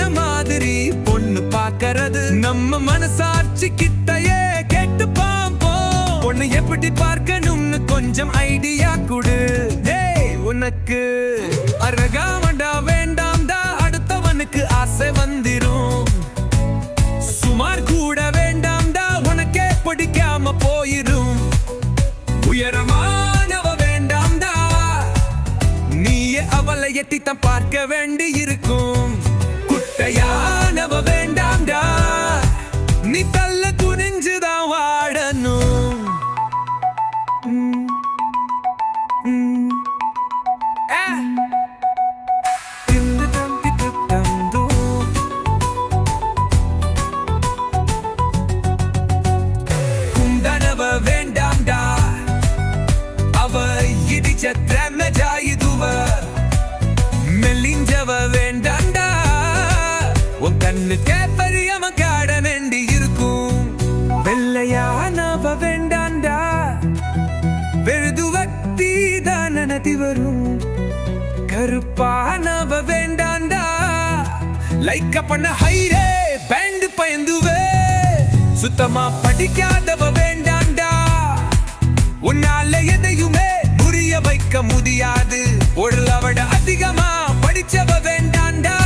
என்ன மாதிரி பொண்ணு பார்க்கறது? நம்ம மனசாட்சி கிட்டயே கேட்டு பாப்போம் பொண்ணு எப்படி பார்க்கணும்னு கொஞ்சம் ஐடியா கொடு. டேய் உனக்கு அரகாமண்டா வேண்டாம்டா அடுத்தவனுக்கு ஆசை வந்திரும். சுமார் கூட வேண்டாம்டா உனக்கே பிடிக்காம போயிரும். உயரமானவ வேண்டாம்டா நீயே அவளை எட்டித்தான் பார்க்க வேண்டி இருக்கும் இடிச்ச திறமஜா இதுவ மெல்லிஞ்சவ வேண்டாம்டா உன் கண்ணுக்கே பெரியம காட வேண்டி இருக்கும். வெள்ளையானவ வெழுது வக்தி தான் நதி வரும். கருப்பானவ வேண்டாண்டா. லைக்க பண்ண ஹைரே பேண்ட் பயந்துவே. சுத்தமா படிக்காதவ வேண்டாண்டா. உன்னால எதையுமே வைக்க முடியாது. ஒரு ஒழுவட அதிகமா படிச்சவ வேண்டாண்டா.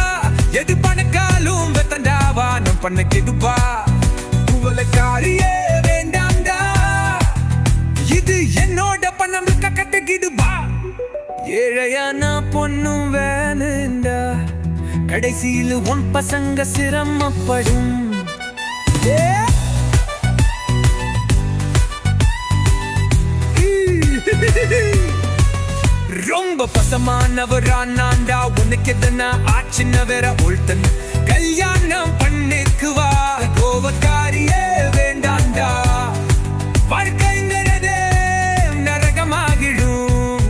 எது பணக்காலும் வெத்தண்டா வானம் பண்ண கெடுப்பா. புவலக்காரியே வேண்டாண்டா. இது என்னோட பணம் கட்டுக்கிடுபா ஏழையான பொண்ணும் வேணுண்டா. கடைசியில் உன் பசங்க சிரமப்படும். ஏ? ரொம்ப பசமானவரா நான்டா உனக்கு எதனா ஆச்சுன்னு வேற உள்தன் கல்யாணம் பண்ணிக்குவா கோவக்காரியே வேண்டாண்டா. வாழ்க்கைங்கிறதே நரகமாகிடும்.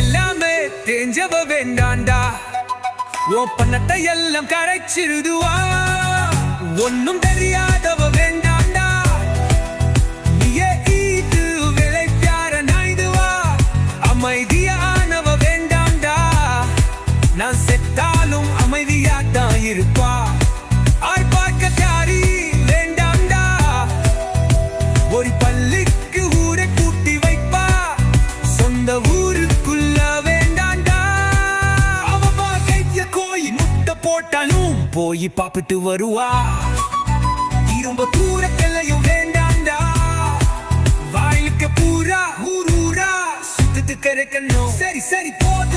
எல்லாமே தெரிஞ்சவ வேண்டாண்டா. ஓ பணத்தை எல்லாம் கரைச்சிருதுவா. ஒன்னும் தெரியாதவ போய் பாப்பிட்டு வருவா. ரொம்ப தூரத்திலையும் வேண்டாண்டா. வாயிலுக்கு பூரா ஊர் ஊரா சுத்தத்துக்கு இருக்கணும் சரி சரி போதும்.